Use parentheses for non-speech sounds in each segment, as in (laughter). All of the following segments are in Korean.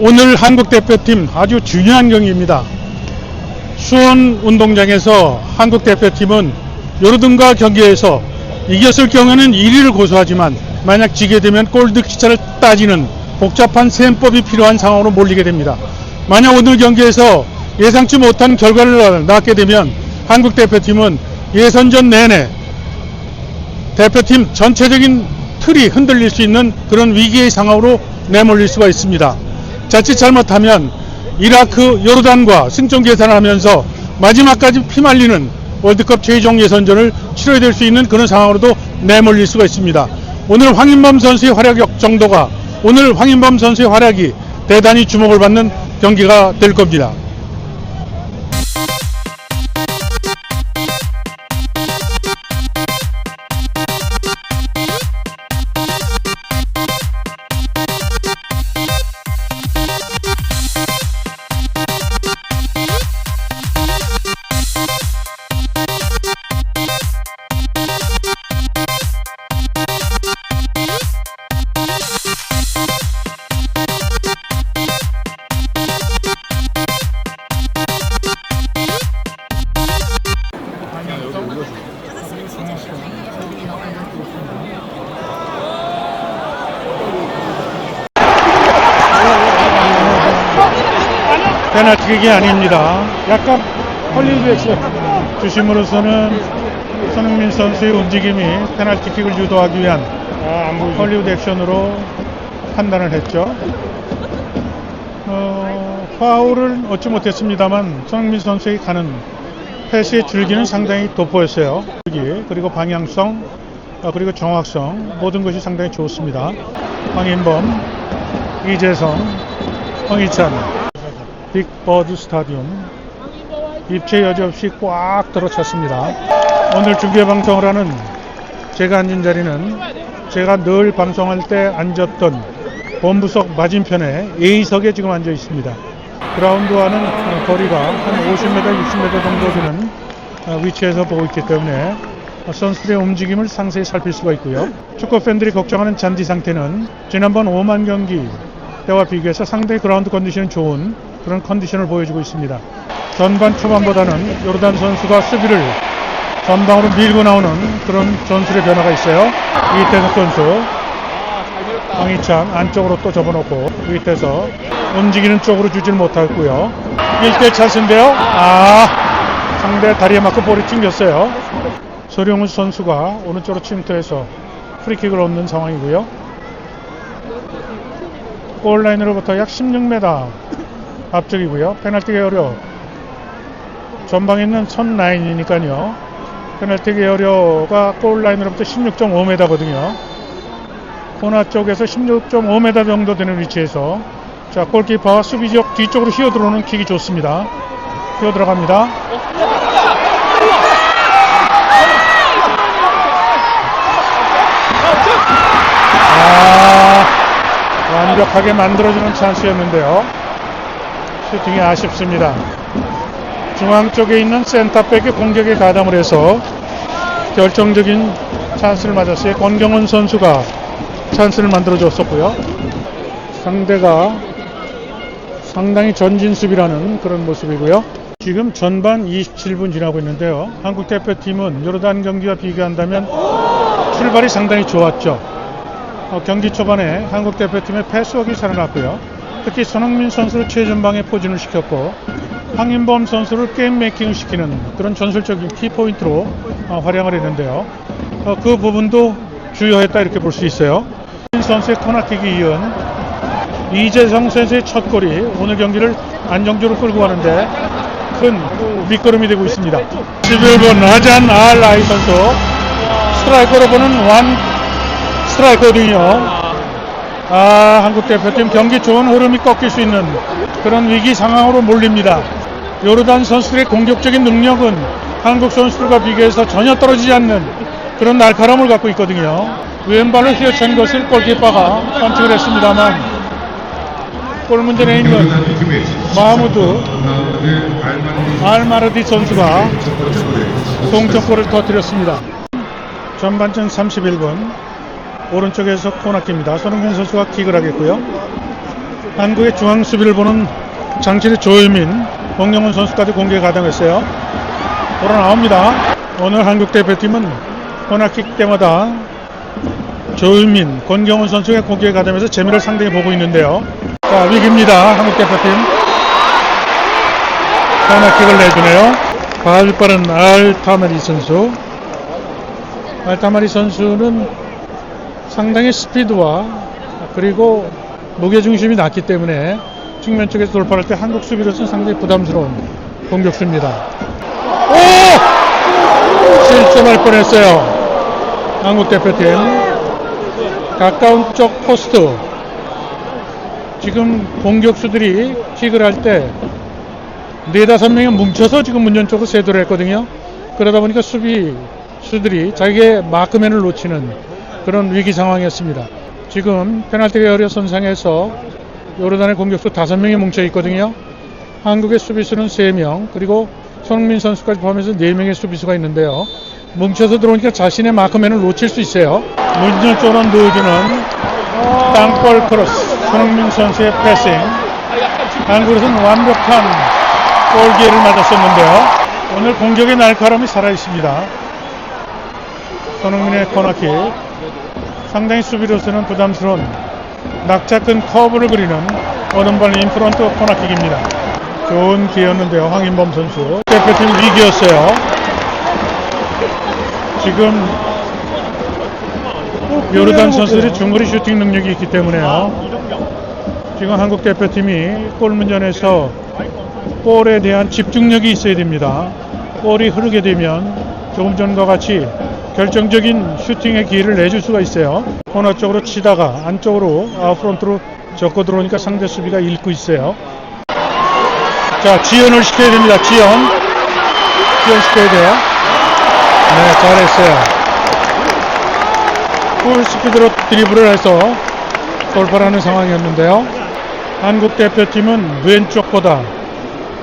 오늘 한국 대표팀 아주 중요한 경기입니다. 수원 운동장에서 한국 대표팀은 요르든과 경기에서 이겼을 경우에는 1위를 고수하지만 만약 지게 되면 골드 기차를 따지는 복잡한 셈법이 필요한 상황으로 몰리게 됩니다. 만약 오늘 경기에서 예상치 못한 결과를 낳게 되면 한국 대표팀은 예선전 내내 대표팀 전체적인 틀이 흔들릴 수 있는 그런 위기의 상황으로 내몰릴 수가 있습니다. 자칫 잘못하면 이라크, 요르단과 승점 계산을 하면서 마지막까지 피말리는 월드컵 최종 예선전을 치러야 될 수 있는 그런 상황으로도 내몰릴 수가 있습니다. 오늘 황인범 선수의 활약 정도가 오늘 황인범 선수의 활약이 대단히 주목을 받는 경기가 될 겁니다. 페널티킥이 아닙니다. 약간 헐리우드 액션 주심으로서는 손흥민 선수의 움직임이 페널티킥을 유도하기 위한 헐리우드 액션으로 판단을 했죠. 어, 파울을 얻지 못했습니다만 손흥민 선수의 가는 패스의 줄기는 상당히 돋보였어요. 그리고 방향성, 어, 그리고 정확성 모든 것이 상당히 좋습니다. 황인범, 이재성, 황희찬, 빅버드 스타디움 입체 여지 없이 꽉 들어찼습니다. 오늘 중계 방송을 하는 제가 앉은 자리는 제가 늘 방송할 때 앉았던 본부석 맞은편에 A석에 지금 앉아 있습니다. 그라운드와는 거리가 한 50m, 60m 정도 되는 어, 위치에서 보고 있기 때문에 선수들의 움직임을 상세히 살필 수가 있고요. 축구 팬들이 걱정하는 잔디 상태는 지난번 5만 경기 때와 비교해서 상당히 그라운드 컨디션이 좋은 그런 컨디션을 보여주고 있습니다. 전반 초반보다는 요르단 선수가 수비를 전방으로 밀고 나오는 그런 전술의 변화가 있어요. 이태석 선수, 황희찬 안쪽으로 또 접어놓고 이태석 움직이는 쪽으로 주질 못했고요. 1대 찬스인데요. 아 상대 다리에 맞고 볼이 튕겼어요. 소룡훈 선수가 오른쪽으로 침투해서 프리킥을 얻는 상황이고요. 골라인으로부터 약 16m 앞쪽이고요. 페널티 에어려 전방에 있는 선 라인이니까요. 페널티 에어려가 골 라인으로부터 16.5m거든요. 코너 쪽에서 16.5m 정도 되는 위치에서 자 골키퍼와 수비적 뒤쪽으로 휘어 들어오는 킥이 좋습니다. 휘어 들어갑니다. 아, 완벽하게 만들어주는 찬스였는데요. 슈팅이 아쉽습니다. 중앙 쪽에 있는 센터백의 공격에 가담을 해서 결정적인 찬스를 맞았어요. 권경원 선수가 찬스를 만들어줬었고요. 상대가 상당히 전진 수비라는 그런 모습이고요. 지금 전반 27분 지나고 있는데요. 한국 대표팀은 요르단 경기와 비교한다면 출발이 상당히 좋았죠. 어, 경기 초반에 한국 대표팀의 패스워크가 살아났고요. 특히 손흥민 선수를 최전방에 포진을 시켰고 황인범 선수를 게임 메이킹을 시키는 그런 전술적인 키포인트로 어, 활약을 했는데요. 어, 그 부분도 주요했다 이렇게 볼 수 있어요. 선수의 코너킥이 이은 이재성 선수의 첫 골이 오늘 경기를 안정적으로 끌고 가는데 큰 밑거름이 되고 있습니다. 11번 나잔 알라이 선수 스트라이커로 보는 완 스트라이커거든요. 아, 한국 대표팀 경기 좋은 흐름이 꺾일 수 있는 그런 위기 상황으로 몰립니다. 요르단 선수들의 공격적인 능력은 한국 선수들과 비교해서 전혀 떨어지지 않는 그런 날카로움을 갖고 있거든요. 왼발로 휘어찬 것을 골키퍼가 선택을 했습니다만 골 문제 내 있는 마하무드 알마르디 선수가 동점골을 터뜨렸습니다. 전반전 31분 오른쪽에서 코너킥입니다. 손흥민 선수가 킥을 하겠고요. 한국의 중앙 수비를 보는 장신의 조유민, 공경훈 선수까지 공격에 가담했어요. 돌아 나옵니다. 오늘 한국 대표팀은 코너킥 때마다 조유민, 권경훈 선수가 공격에 가담해서 재미를 상당히 보고 있는데요. 자, 위기입니다. 한국 대표팀. 코너킥을 내주네요. 발 빠른 알타마리 선수. 알타마리 선수는 상당히 스피드와 그리고 무게중심이 낮기 때문에 측면 쪽에서 돌파할 때 한국 수비로서는 상당히 부담스러운 공격수입니다. 오! 실점할 뻔했어요. 한국 대표팀. 가까운 쪽 포스트. 지금 공격수들이 킥을 할 때 네다섯 명이 뭉쳐서 지금 문전 쪽으로 세도를 했거든요. 그러다 보니까 수비수들이 자기의 마크맨을 놓치는 그런 위기 상황이었습니다. 지금 페널티 에어리어 선상에서 요르단의 공격수 다섯 명이 뭉쳐 있거든요. 한국의 수비수는 세 명, 그리고 손흥민 선수까지 포함해서 네 명의 수비수가 있는데요. 뭉쳐서 들어오니까 자신의 마크맨을 놓칠 수 있어요. 문전 쪽으로 넣어주는 땅볼 크로스, 손흥민 선수의 패싱. 한국에서는 완벽한 골 기회를 맞았었는데요. 오늘 공격의 날카로움이 살아 있습니다. 손흥민의 코너킥. 상당히 수비로서는 부담스러운 낙차 큰 커브를 그리는 오른발 인프런트 코너킥입니다. 좋은 기회였는데요. 황인범 선수. 대표팀 위기였어요. 지금 요르단 선수들이 중거리 슈팅 능력이 있기 때문에요. 지금 한국 대표팀이 골문전에서 볼에 대한 집중력이 있어야 됩니다. 볼이 흐르게 되면 조금 전과 같이 결정적인 슈팅의 기회를 내줄 수가 있어요. 코너 쪽으로 치다가 안쪽으로 아웃프론트로 접고 들어오니까 상대 수비가 읽고 있어요. 자, 지연을 시켜야 됩니다. 지연. 지연 시켜야 돼요. 네, 잘했어요. 풀 스피드로 드리블을 해서 돌파를 하는 상황이었는데요. 한국 대표팀은 왼쪽보다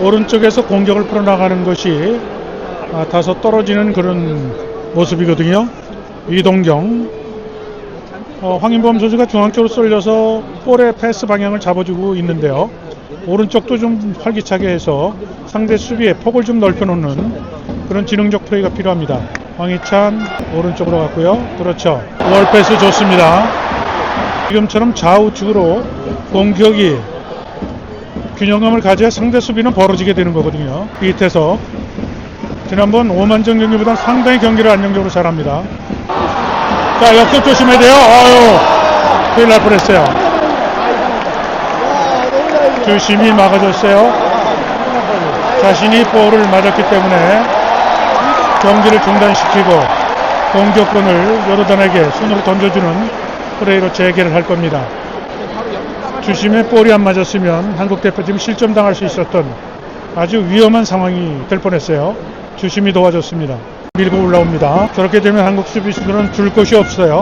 오른쪽에서 공격을 풀어나가는 것이 아, 다소 떨어지는 그런 모습이거든요. 이동경, 어, 황인범 선수가 중앙 쪽으로 쏠려서 볼의 패스 방향을 잡아주고 있는데요. 오른쪽도 좀 활기차게 해서 상대 수비에 폭을 좀 넓혀놓는 그런 지능적 플레이가 필요합니다. 황희찬 오른쪽으로 갔고요. 그렇죠. 월패스 좋습니다. 지금처럼 좌우측으로 공격이 균형감을 가져야 상대 수비는 벌어지게 되는 거거든요. 밑에서 지난번 오만정 경기보다 상당히 경기를 안정적으로 잘합니다. 자, 역습 조심해야 돼요. 아유, 큰일 날 뻔했어요. 조심히 막아줬어요. 자신이 볼을 맞았기 때문에 경기를 중단시키고 공격권을 요르단에게 손으로 던져주는 플레이로 재개를 할 겁니다. 주심에 볼이 안 맞았으면 한국 대표팀이 실점 당할 수 있었던 아주 위험한 상황이 될 뻔했어요. 주심이 도와줬습니다. 밀고 올라옵니다. 저렇게 되면 한국 수비수들은 줄 곳이 없어요.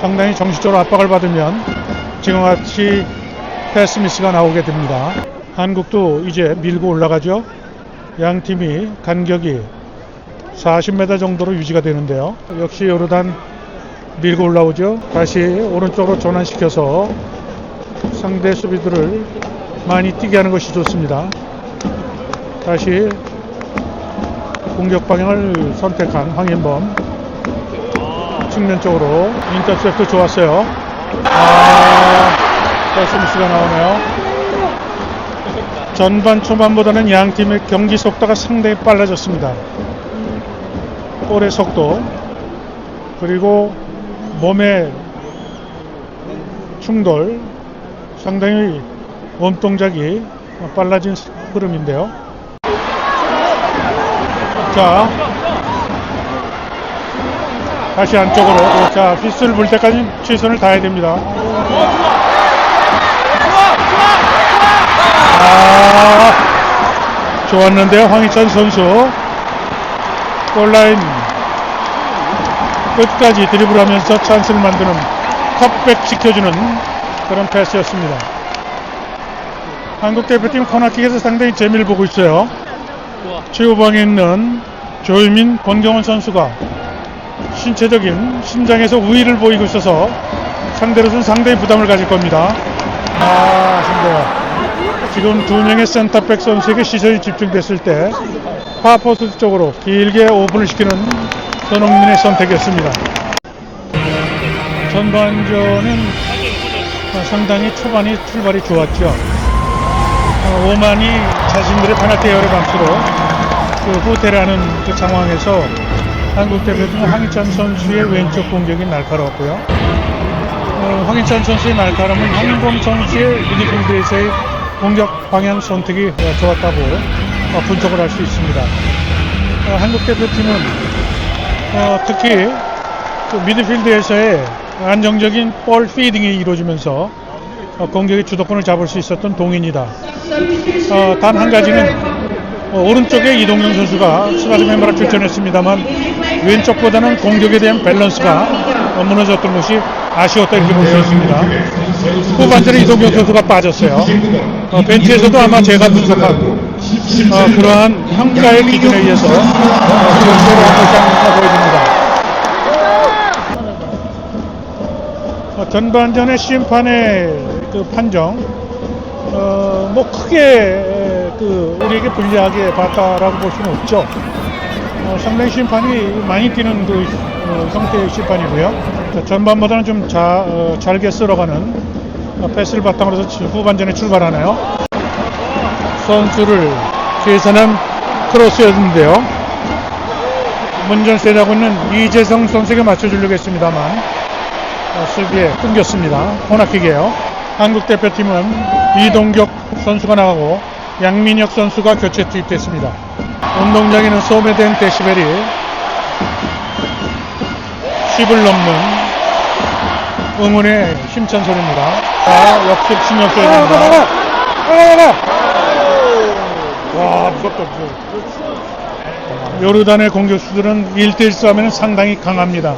상당히 정신적으로 압박을 받으면 지금과 같이 패스 미스가 나오게 됩니다. 한국도 이제 밀고 올라가죠. 양 팀이 간격이 40m 정도로 유지가 되는데요. 역시 요르단 밀고 올라오죠. 다시 오른쪽으로 전환시켜서 상대 수비들을 많이 뛰게 하는 것이 좋습니다. 다시 공격 방향을 선택한 황인범 측면 쪽으로 인터셉트 좋았어요. 아, 패스미스가 나오네요. 전반 초반보다는 양 팀의 경기 속도가 상당히 빨라졌습니다. 볼의 속도 그리고 몸의 충돌 상당히 몸 동작이 빨라진 흐름인데요. 자, 다시 안쪽으로. 자, 피스를 물 때까지 최선을 다해야 됩니다. 아, 좋았는데요. 황희찬 선수. 골라인 끝까지 드리블하면서 찬스를 만드는 컵백 시켜주는 그런 패스였습니다. 한국 대표팀 코너킥에서 상당히 재미를 보고 있어요. 최후방에 있는 조유민, 권경원 선수가 신체적인 신장에서 우위를 보이고 있어서 상대로서는 상당히 부담을 가질 겁니다. 아, 아쉽네요. 지금 두 명의 센터백 선수에게 시선이 집중됐을 때 파포스 쪽으로 길게 오픈을 시키는 손흥민의 선택이었습니다. 전반전은 어, 상당히 초반이 출발이 좋았죠. 어, 오만이 자신들의 페널티 에어를 감수로 그 후퇴라는 그 상황에서 한국 대표팀 황희찬 선수의 왼쪽 공격이 날카로웠고요. 어, 황희찬 선수의 날카로움은 황인범 선수의 미드필드에서의 공격 방향 선택이 어, 좋았다고 어, 분석을 할 수 있습니다. 어, 한국 대표팀은 어, 특히 그 미드필드에서의 안정적인 볼 피딩이 이루어지면서 어, 공격의 주도권을 잡을 수 있었던 동인이다. 어, 단 한 가지는 어, 오른쪽에 이동영 선수가 스바드 멤버로 출전했습니다만 왼쪽보다는 공격에 대한 밸런스가 어, 무너졌던 것이 아쉬웠다 이렇게 볼 수 있습니다. 후반전에 이동영 선수가 빠졌어요. 어, 벤치에서도 아마 제가 분석한 어, 그러한 평가의 기준에 의해서 어, 결정을 한 것이 아닌가 보여집니다. 어, 전반전의 심판의 그 판정, 어, 뭐 크게 에, 그 우리에게 불리하게 봤다라고 볼 수는 없죠. 어, 상당히 심판이 많이 뛰는 그 어, 형태의 심판이고요. 자, 전반보다는 좀 자, 어, 잘게 쓸어가는 어, 패스를 바탕으로 해서 후반전에 출발하네요. 선수를 계산한 크로스였는데요. 문전 세다고 있는 이재성 선수에게 맞춰주려고 했습니다만 어, 수비에 끊겼습니다. 코너킥이에요. 한국 대표팀은 이동격 선수가 나가고 양민혁 선수가 교체 투입됐습니다. 운동장에는 소매된 데시벨이 10을 넘는 응원의 힘찬 소리입니다. 자, 역습 신경 써야 됩니다. 나가, 나가, 나가, 와, 무섭다, 무서워. 요르단의 공격수들은 1대1 싸움에는 상당히 강합니다.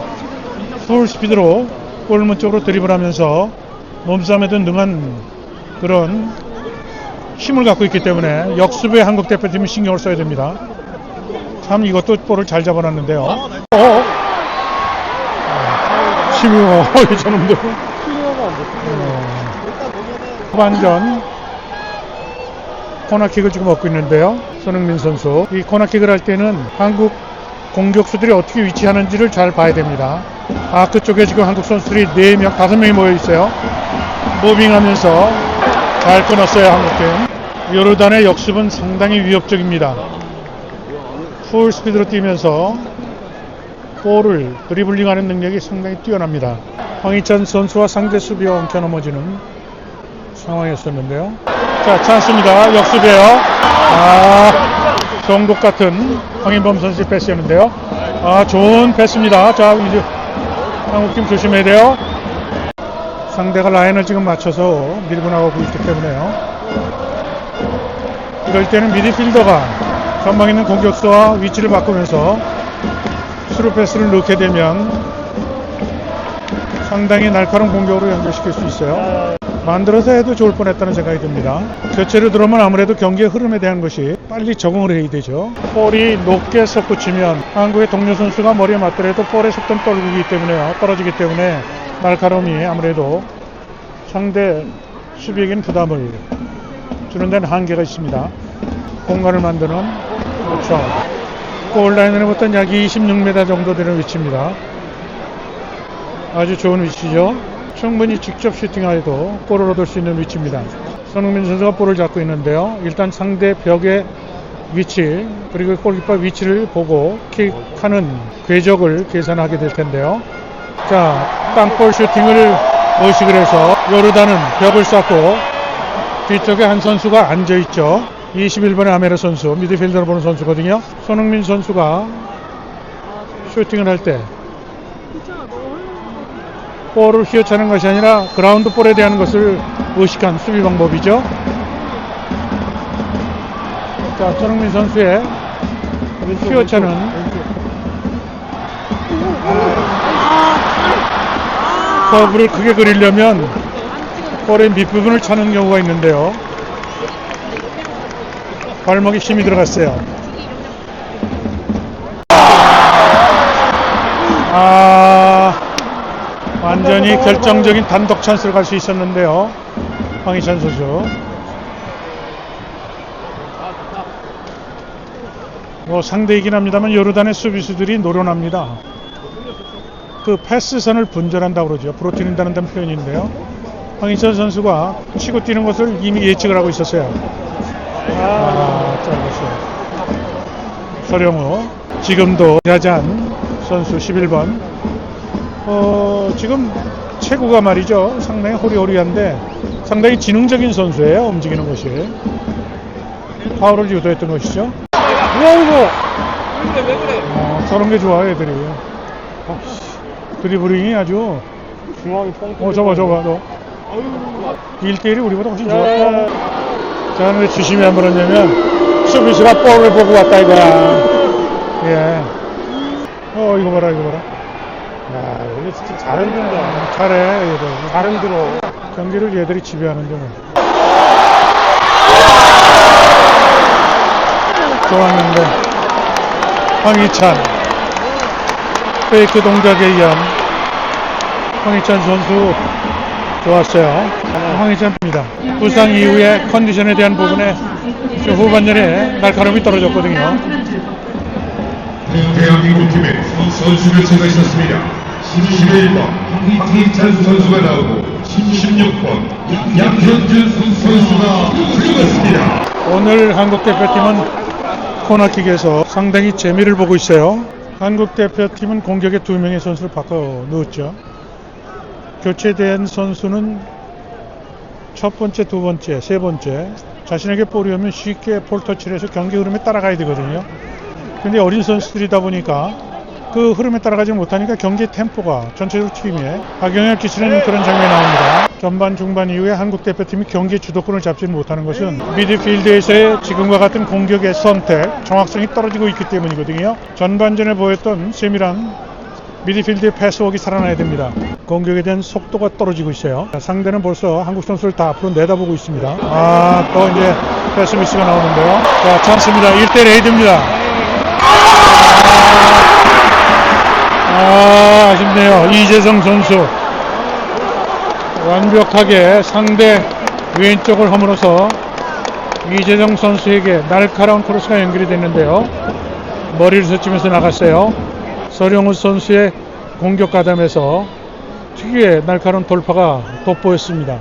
풀 스피드로 골문 쪽으로 드리블하면서 몸싸움에도 능한 그런 힘을 갖고 있기 때문에 역습에 한국 대표팀이 신경을 써야 됩니다. 참 이것도 볼을 잘 잡아놨는데요. 어? 심의와 (laughs) 저놈들. 후반전 코너킥을 지금 얻고 있는데요. 손흥민 선수. 이 코너킥을 할 때는 한국 공격수들이 어떻게 위치하는지를 잘 봐야 됩니다. 아, 그쪽에 지금 한국 선수들이 4명, 5명이 모여 있어요. 무빙하면서 잘 끊었어요, 한국팀. 요르단의 역습은 상당히 위협적입니다. 풀 스피드로 뛰면서 볼을 드리블링하는 능력이 상당히 뛰어납니다. 황희찬 선수와 상대 수비와 엉켜 넘어지는 상황이었었는데요. 자, 찬스입니다. 역습이에요. 아, 정독 같은 황인범 선수의 패스였는데요. 아, 좋은 패스입니다. 자, 이제 한국팀 조심해야 돼요. 상대가 라인을 지금 맞춰서 밀고 나가고 있기 때문에요. 이럴 때는 미드필더가 전방 있는 공격수와 위치를 바꾸면서 스루 패스를 넣게 되면 상당히 날카로운 공격으로 연결시킬 수 있어요. 만들어서 해도 좋을 뻔했다는 생각이 듭니다. 교체로 들어오면 아무래도 경기의 흐름에 대한 것이 빨리 적응을 해야 되죠. 볼이 높게 솟구치면 한국의 동료 선수가 머리에 맞더라도 볼의 속도는 떨어지기 때문에 떨어지기 때문에 날카로움이 아무래도 상대 수비에게는 부담을 주는 데는 한계가 있습니다. 공간을 만드는 그렇죠. 골라인으로부터 약 26m 정도 되는 위치입니다. 아주 좋은 위치죠. 충분히 직접 슈팅하여도 골을 얻을 수 있는 위치입니다. 손흥민 선수가 볼을 잡고 있는데요. 일단 상대 벽의 위치 그리고 골키퍼 위치를 보고 킥하는 궤적을 계산하게 될 텐데요. 자, 땅볼 슈팅을 의식을 해서 요르단은 벽을 쌓고 뒤쪽에 한 선수가 앉아 있죠. 21번의 아메르 선수, 미드필더로 보는 선수거든요. 손흥민 선수가 슈팅을 할 때 볼을 휘어차는 것이 아니라 그라운드 볼에 대한 것을 의식한 수비 방법이죠. 자, 손흥민 선수의 휘어차는 커브를 크게 그리려면 볼의 밑부분을 차는 경우가 있는데요. 발목에 힘이 들어갔어요. 아, 완전히 결정적인 단독 찬스를 갈 수 있었는데요. 황희찬 선수. 뭐 상대이긴 합니다만 요르단의 수비수들이 노련합니다. 그 패스선을 분절한다고 그러죠. 부러뜨린다는 표현인데요. 황희찬 선수가 치고 뛰는 것을 이미 예측을 하고 있었어요. 아, 짧았어요. 서령우 지금도 야잔 선수 11번 어, 지금 체구가 말이죠 상당히 호리호리한데 상당히 지능적인 선수예요 움직이는 것이 파울을 유도했던 것이죠 우와우고 어, 저런 게 좋아요 애들이 어, 드리블링이 아주 중앙이 뻥어 저거 저거 너. 1대1이 우리보다 훨씬 좋았어 자 근데 주심이 안 그러냐면 수비수가 볼을 보고 왔다 이거야. 예. 어 이거 봐라 이거 봐라. 야, 오늘 진짜 잘 흔든다. 잘해 얘들. 잘 흔들어. 경기를 얘들이 지배하는데 뭐. 좋았는데. 황희찬 페이크 동작에 의한 황희찬 선수 좋았어요 황희찬입니다 부상 이후에 컨디션에 대한 부분에 좀 후반전에 날카로움이 떨어졌거든요 대한민국 팀에 선수 교체가 있었습니다. 11번 황희찬 선수가 나오고 16번 양현준 선수가 들어갔습니다. 오늘 한국 대표팀은 코너킥에서 상당히 재미를 보고 있어요. 한국 대표팀은 공격에 두 명의 선수를 바꿔 넣었죠. 교체된 선수는 첫 번째, 두 번째, 세 번째 자신에게 볼이 오면 쉽게 볼 터치를 해서 경기 흐름에 따라가야 되거든요. 근데 어린 선수들이다 보니까 그 흐름에 따라가지 못하니까 경기 템포가 전체적으로 팀에 박영혁 기술에는 그런 장면이 나옵니다. 전반 중반 이후에 한국 대표팀이 경기 주도권을 잡지는 못하는 것은 미드필드에서의 지금과 같은 공격의 선택, 정확성이 떨어지고 있기 때문이거든요. 전반전에 보였던 세밀한 미드필드의 패스웍이 살아나야 됩니다. 공격에 대한 속도가 떨어지고 있어요. 자, 상대는 벌써 한국 선수를 다 앞으로 내다보고 있습니다. 아, 또 이제 패스 미스가 나오는데요. 자, 찬스입니다. 1대 레이드입니다. 아, 아쉽네요. 이재성 선수. 완벽하게 상대 왼쪽을 허물어서 이재성 선수에게 날카로운 크로스가 연결이 됐는데요. 머리를 스치면서 나갔어요. 서령우 선수의 공격 가담에서 특유의 날카로운 돌파가 돋보였습니다.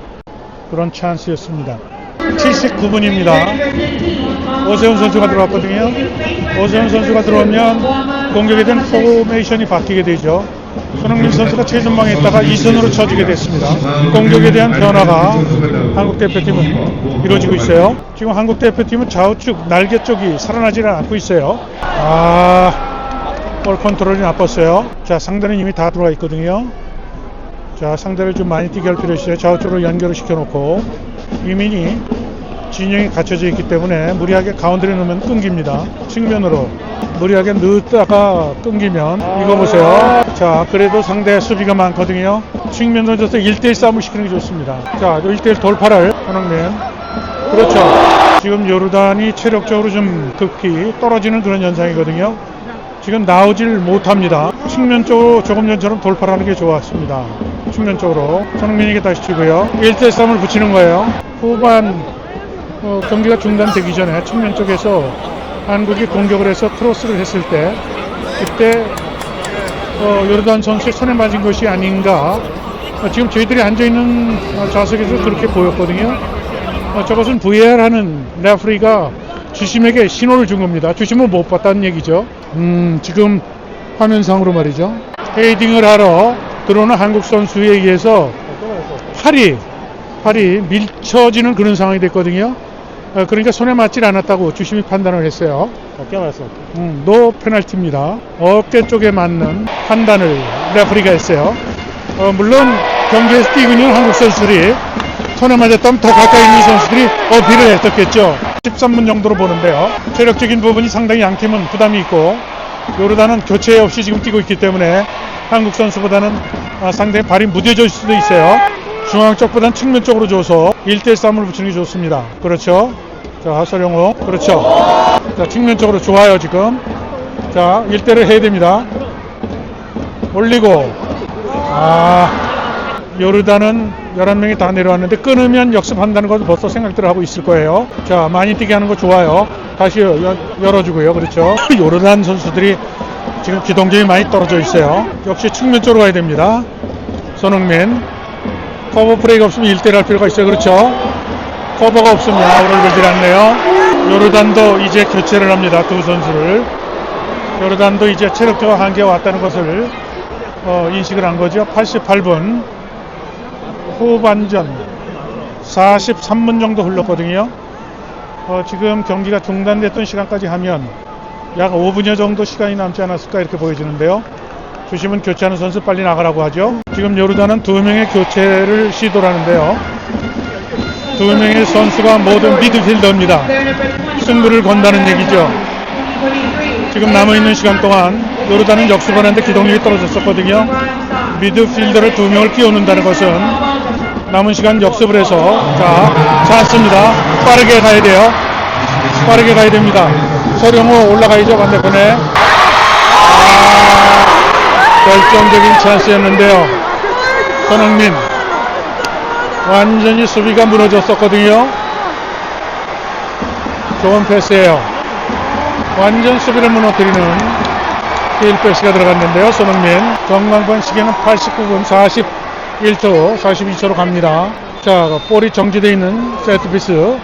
그런 찬스였습니다. 79분입니다. 오세훈 선수가 들어왔거든요. 오세훈 선수가 들어오면 공격에 대한 포메이션이 바뀌게 되죠. 손흥민 선수가 최전방에 있다가 이선으로 쳐주게 됐습니다. 공격에 대한 변화가 한국 대표팀은 이루어지고 있어요. 지금 한국 대표팀은 좌우측 날개 쪽이 살아나지 않고 있어요. 아, 볼 컨트롤이 나빴어요. 자, 상대는 이미 다 들어와 있거든요. 자, 상대를 좀 많이 뛰게 할 필요 있어요. 좌우쪽으로 연결을 시켜놓고 이민이 진영이 갖춰져 있기 때문에 무리하게 가운데를 넣으면 끊깁니다. 측면으로 무리하게 넣다가 끊기면 이거 보세요. 자, 그래도 상대 수비가 많거든요. 측면으로 줘서 1대1 싸움을 시키는 게 좋습니다. 자, 1대1 돌파를 손흥민. 그렇죠. 지금 요르단이 체력적으로 좀 급히 떨어지는 그런 현상이거든요. 지금 나오질 못합니다. 측면 쪽으로 조금 전처럼 돌파를 하는 게 좋았습니다. 측면 쪽으로 손흥민에게 다시 치고요. 1대 3을 붙이는 거예요. 후반 어, 경기가 중단되기 전에 측면 쪽에서 한국이 공격을 해서 크로스를 했을 때 그때 어, 요르단 선수의 손에 맞은 것이 아닌가 어, 지금 저희들이 앉아있는 어, 좌석에서 그렇게 보였거든요. 어, 저것은 VAR 하는 레프리가 주심에게 신호를 준 겁니다. 주심을 못 봤다는 얘기죠. 음, 지금 화면상으로 말이죠. 헤딩을 하러 들어오는 한국 선수에 의해서 팔이, 팔이 밀쳐지는 그런 상황이 됐거든요. 어, 그러니까 손에 맞질 않았다고 주심이 판단을 했어요. 어깨 맞았어. 음, 노 페널티입니다. 어깨 쪽에 맞는 판단을 레프리가 했어요. 어, 물론 경기에서 뛰고 있는 한국 선수들이 손에 맞았다면 더 가까이 있는 선수들이 어필을 했었겠죠. 13분 정도로 보는데요. 체력적인 부분이 상당히 양팀은 부담이 있고 요르단은 교체 없이 지금 뛰고 있기 때문에 한국 선수보다는 아, 상당히 발이 무뎌질 수도 있어요. 중앙 쪽보다는 측면 쪽으로 줘서 1대 3을 붙이는 게 좋습니다. 그렇죠. 자, 하설영호. 그렇죠. 자, 측면 쪽으로 좋아요, 지금. 자, 1대를 해야 됩니다. 올리고. 아, 요르단은 11명이 다 내려왔는데 끊으면 역습한다는 것도 벌써 생각들을 하고 있을 거예요. 자, 많이 뛰게 하는 거 좋아요. 다시 여- 열어주고요. 그렇죠. (clears throat) 요르단 선수들이 지금 기동력이 많이 떨어져 있어요. 역시 측면 쪽으로 가야 됩니다. 손흥민. 커버 프레이가 없으면 1대1 할 필요가 있어요. 그렇죠. 커버가 없으면 아우를 걸질 않네요. 요르단도 이제 교체를 합니다. 두 선수를. 요르단도 이제 체력적 한계가 왔다는 것을 어, 인식을 한 거죠. 88분 후반전 43분 정도 흘렀거든요. 어, 지금 경기가 중단됐던 시간까지 하면 약 5분여 정도 시간이 남지 않았을까 이렇게 보여지는데요. 주심은 교체하는 선수 빨리 나가라고 하죠. 지금 요르단은 두 명의 교체를 시도를 하는데요. 두 명의 선수가 모두 미드필더입니다. 승부를 건다는 얘기죠. 지금 남아있는 시간 동안 요르단은 역수반하는데 기동력이 떨어졌었거든요. 미드필더를 두 명을 끼워놓는다는 것은 남은 시간 역습을 해서 자 찬스입니다. 빠르게 가야 돼요. 빠르게 가야 됩니다. 서령호 올라가야죠 반대편에. 아, 결정적인 찬스였는데요. 손흥민 완전히 수비가 무너졌었거든요. 좋은 패스예요. 완전 수비를 무너뜨리는 힐 패스가 들어갔는데요. 손흥민 정광판 시계는 89분 41초 42초로 갑니다. 자 볼이 정지되어 있는 세트피스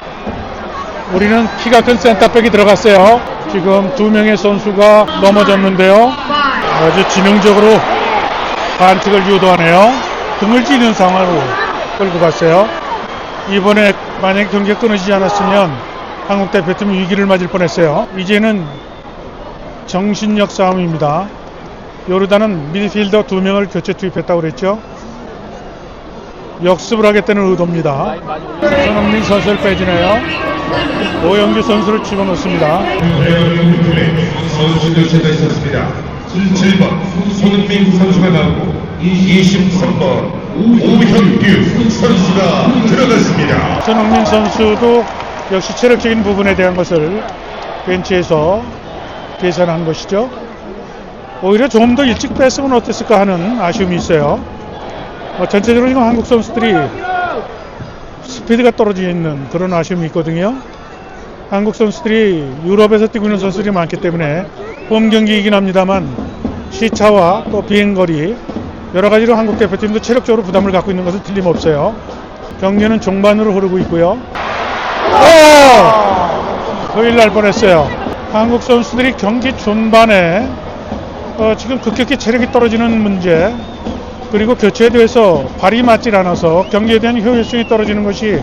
우리는 키가 큰 센터백이 들어갔어요. 지금 두 명의 선수가 넘어졌는데요. 아주 지능적으로 반칙을 유도하네요. 등을 찌는 상황으로 끌고 갔어요. 이번에 만약 경기가 끊어지지 않았으면 한국 대표팀이 위기를 맞을 뻔했어요. 이제는 정신력 싸움입니다. 요르단은 미드필더 두 명을 교체 투입했다고 그랬죠. 역습을 하겠다는 의도입니다. 손흥민 선수를 빼주네요. 오영규 선수를 집어넣습니다. 대한민국팀에 선수 교체가 있었습니다. 7번 손흥민 선수가 나오고 23번 오현규 선수가 들어갔습니다. 손흥민 선수도 역시 체력적인 부분에 대한 것을 벤치에서 계산한 것이죠. 오히려 조금 더 일찍 뺐으면 어땠을까 하는 아쉬움이 있어요. 어, 전체적으로 지금 한국 선수들이 스피드가 떨어져 있는 그런 아쉬움이 있거든요. 한국 선수들이 유럽에서 뛰고 있는 선수들이 많기 때문에 홈 경기이긴 합니다만 시차와 또 비행거리 여러 가지로 한국 대표팀도 체력적으로 부담을 갖고 있는 것은 틀림없어요. 경기는 종반으로 흐르고 있고요. 오! 거일 날 뻔했어요. 한국 선수들이 경기 중반에 어, 지금 급격히 체력이 떨어지는 문제 그리고 교체에 대해서 발이 맞질 않아서 경기에 대한 효율성이 떨어지는 것이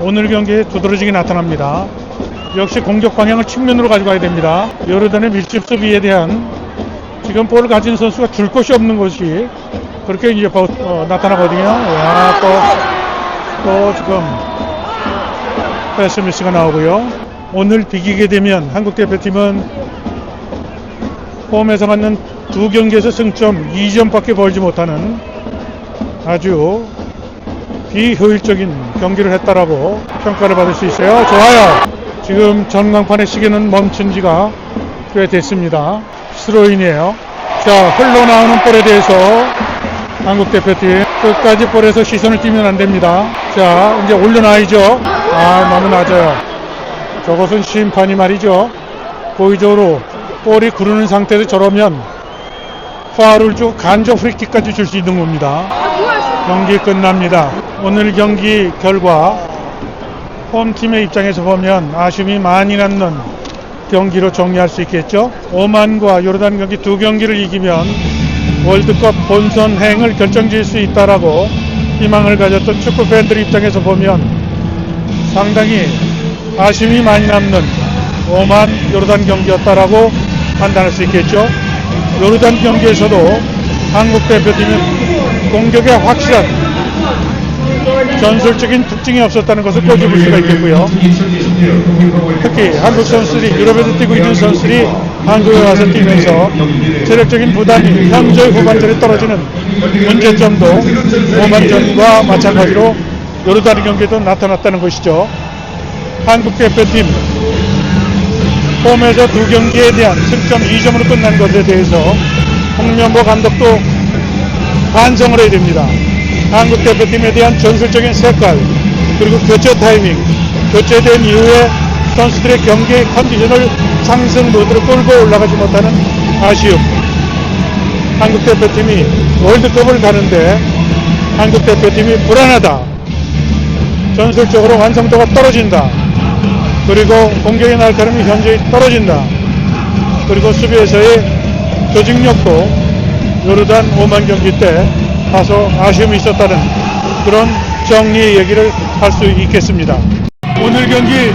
오늘 경기에 두드러지게 나타납니다. 역시 공격 방향을 측면으로 가져가야 됩니다. 요르단의 밀집 수비에 대한 지금 볼을 가진 선수가 줄 곳이 없는 것이 그렇게 이제 버- 어, 나타나거든요. 야, 또, 또 지금 패스 미스가 나오고요. 오늘 비기게 되면 한국 대표팀은 홈에서 맞는 두 경기에서 승점 2점밖에 벌지 못하는 아주 비효율적인 경기를 했다라고 평가를 받을 수 있어요. 좋아요. 지금 전광판의 시계는 멈춘 지가 꽤 됐습니다. 스로인이에요. 자, 흘러나오는 볼에 대해서 한국 대표팀 끝까지 볼에서 시선을 띄면 안 됩니다. 자, 이제 올려놔야죠. 아, 너무 낮아요. 저것은 심판이 말이죠. 고의적으로 볼이 구르는 상태에서 저러면 파울을 주고 간접 프리킥까지 줄 수 있는 겁니다. 경기 끝납니다. 오늘 경기 결과 홈팀의 입장에서 보면 아쉬움이 많이 남는 경기로 정리할 수 있겠죠. 오만과 요르단 경기 두 경기를 이기면 월드컵 본선행을 결정지을 수 있다라고 희망을 가졌던 축구 팬들 입장에서 보면 상당히 아쉬움이 많이 남는 오만 요르단 경기였다라고 판단할 수 있겠죠. 요르단 경기에서도 한국 대표팀은 공격에 확실한 전술적인 특징이 없었다는 것을 보여줄 수가 있겠고요. 특히 한국 선수들이 유럽에서 뛰고 있는 선수들이 한국에 와서 뛰면서 체력적인 부담이 현저히 후반전에 떨어지는 문제점도 후반전과 마찬가지로 요르단 경기에도 나타났다는 것이죠. 한국 대표팀 홈에서 두 경기에 대한 승점 2점으로 끝난 것에 대해서 홍명보 감독도 반성을 해야 됩니다. 한국 대표팀에 대한 전술적인 색깔 그리고 교체 타이밍 교체된 이후에 선수들의 경기 컨디션을 상승 모드로 끌고 올라가지 못하는 아쉬움. 한국 대표팀이 월드컵을 가는데 한국 대표팀이 불안하다. 전술적으로 완성도가 떨어진다. 그리고 공격의 날카로움이 현저히 떨어진다. 그리고 수비에서의 조직력도 요르단 오만 경기 때 다소 아쉬움이 있었다는 그런 정리 얘기를 할 수 있겠습니다. 오늘 경기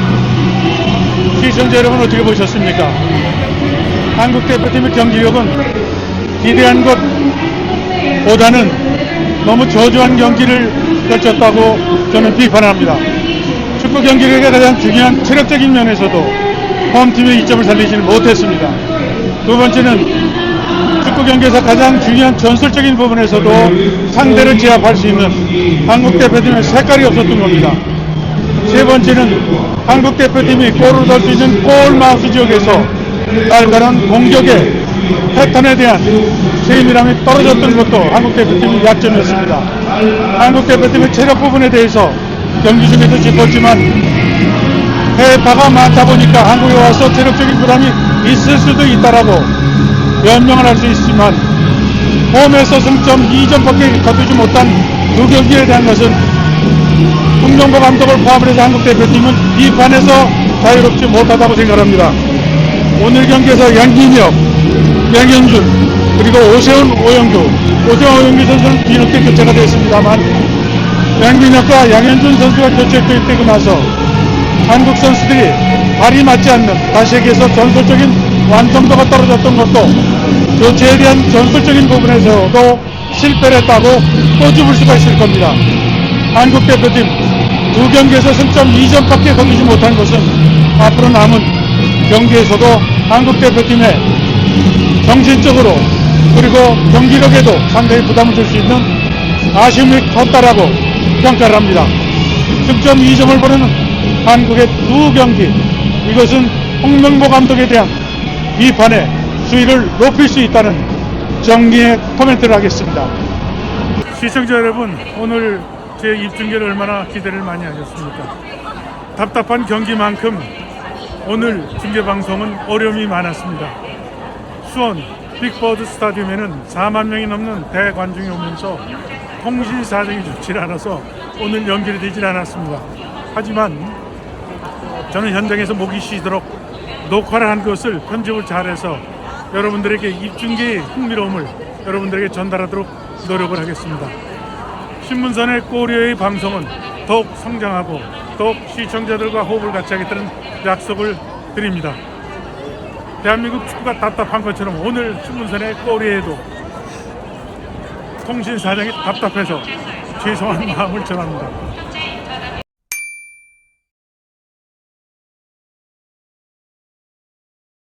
시청자 여러분 어떻게 보셨습니까? 한국 대표팀의 경기력은 기대한 것보다는 너무 저조한 경기를 펼쳤다고 저는 비판합니다. 축구 경기력의 가장 중요한 체력적인 면에서도 홈팀의 이점을 살리지는 못했습니다. 두 번째는 축구 경기에서 가장 중요한 전술적인 부분에서도 상대를 제압할 수 있는 한국 대표팀의 색깔이 없었던 겁니다. 세 번째는 한국 대표팀이 골을 넣을 수 있는 골 마우스 지역에서 날카로운 공격의 패턴에 대한 세밀함이 떨어졌던 것도 한국 대표팀의 약점이었습니다. 한국 대표팀의 체력 부분에 대해서 경기 중에도 짚었지만 해파가 많다 보니까 한국에 와서 체력적인 부담이 있을 수도 있다라고 변명을 할 수 있지만 홈에서 승점 2점밖에 거두지 못한 두 경기에 대한 것은 홍명보 감독을 포함 해서 한국 대표팀은 비판에서 자유롭지 못하다고 생각합니다. 오늘 경기에서 양진혁, 양현준, 그리고 오세훈, 오영규, 오세훈, 오영규 선수는 뒤늦게 교체가 됐습니다만 양진혁과 양현준 선수가 교체되고 나서 한국 선수들이 발이 맞지 않는 다시 얘기해서 전술적인 완성도가 떨어졌던 것도 교체에 대한 전술적인 부분에서도 실패를 했다고 꼬집을 수가 있을 겁니다. 한국 대표팀 두 경기에서 승점 2점밖에 거두지 못한 것은 앞으로 남은 경기에서도 한국 대표팀의 정신적으로 그리고 경기력에도 상당히 부담을 줄 수 있는 아쉬움이 컸다라고 평가를 합니다. 승점 2점을 보내는 한국의 두 경기 이것은 홍명보 감독에 대한 비판의 수위를 높일 수 있다는 정리의 코멘트를 하겠습니다. 시청자 여러분 오늘 제 입중계를 얼마나 기대를 많이 하셨습니까? 답답한 경기만큼 오늘 중계방송은 어려움이 많았습니다. 수원 빅버드 스타디움에는 4만 명이 넘는 대관중이 오면서 통신 사정이 좋지 않아서 오늘 연결이 되질 않았습니다. 하지만 저는 현장에서 목이 쉬도록 녹화를 한 것을 편집을 잘해서 여러분들에게 입중계의 흥미로움을 여러분들에게 전달하도록 노력을 하겠습니다. 신문선의 꼬리의 방송은 더욱 성장하고 더욱 시청자들과 호흡을 같이 하겠다는 약속을 드립니다. 대한민국 축구가 답답한 것처럼 오늘 신문선의 꼬리에도 통신 사정이 답답해서 죄송한 마음을 전합니다.